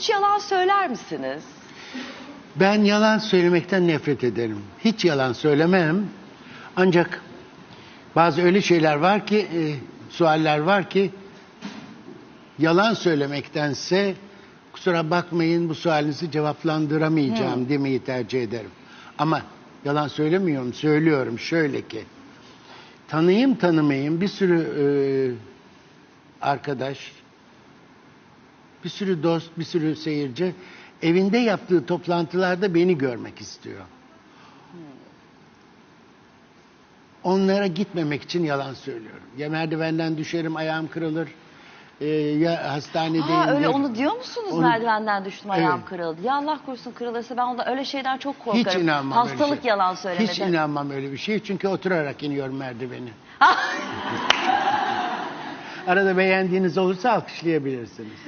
Hiç yalan söyler misiniz? Ben yalan söylemekten nefret ederim. Hiç yalan söylemem. Ancak bazı öyle şeyler var ki, e, sualler var ki yalan söylemektense kusura bakmayın bu sualinizi cevaplandıramayacağım demeyi tercih ederim. Ama yalan söylemiyorum, söylüyorum şöyle ki tanıyım tanımayayım bir sürü e, arkadaş, bir sürü dost, bir sürü seyirci evinde yaptığı toplantılarda beni görmek istiyor. Onlara gitmemek için yalan söylüyorum. Ya merdivenden düşerim, ayağım kırılır. e, ya hastanedeyim. Ha öyle onu diyor musunuz Onu- merdivenden düştüm ayağım Evet. kırıldı. Ya Allah korusun kırılırsa ben ondan öyle şeyden çok korkarım. Hiç inanmam öyle Hastalık şey. yalan söylemede. Hiç inanmam öyle bir şey. Çünkü oturarak iniyorum merdiveni. Arada beğendiğiniz olursa alkışlayabilirsiniz.